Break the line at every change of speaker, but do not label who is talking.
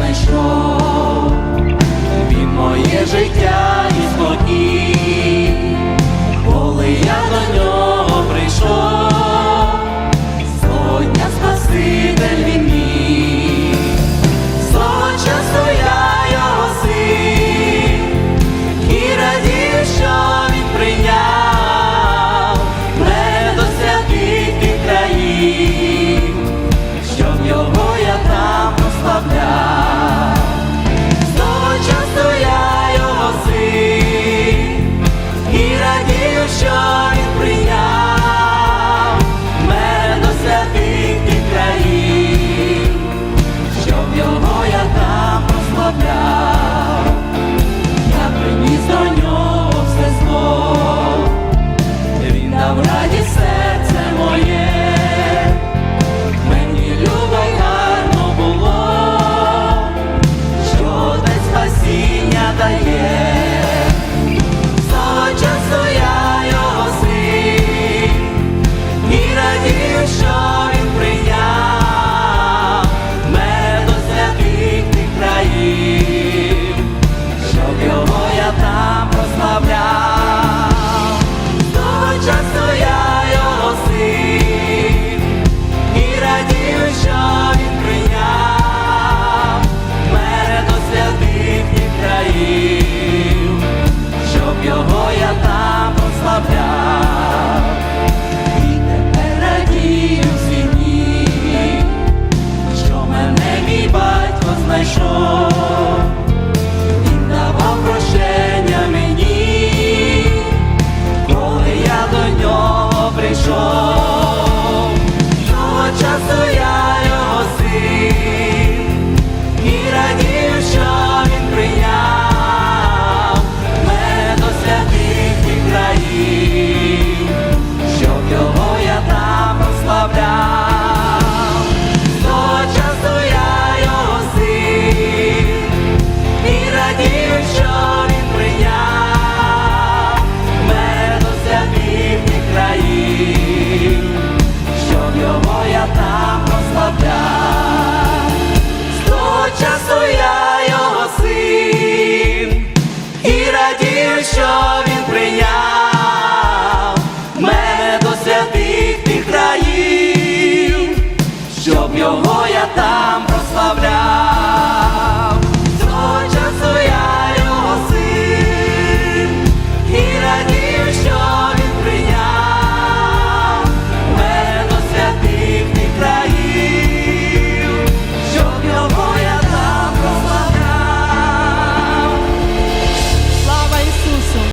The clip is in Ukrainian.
знайшов, він моє життя і спокій, коли я до нього прийшов, Сьогодні Спаситель він мій, Слава часто я його син. І радію, що прийшов. 有梦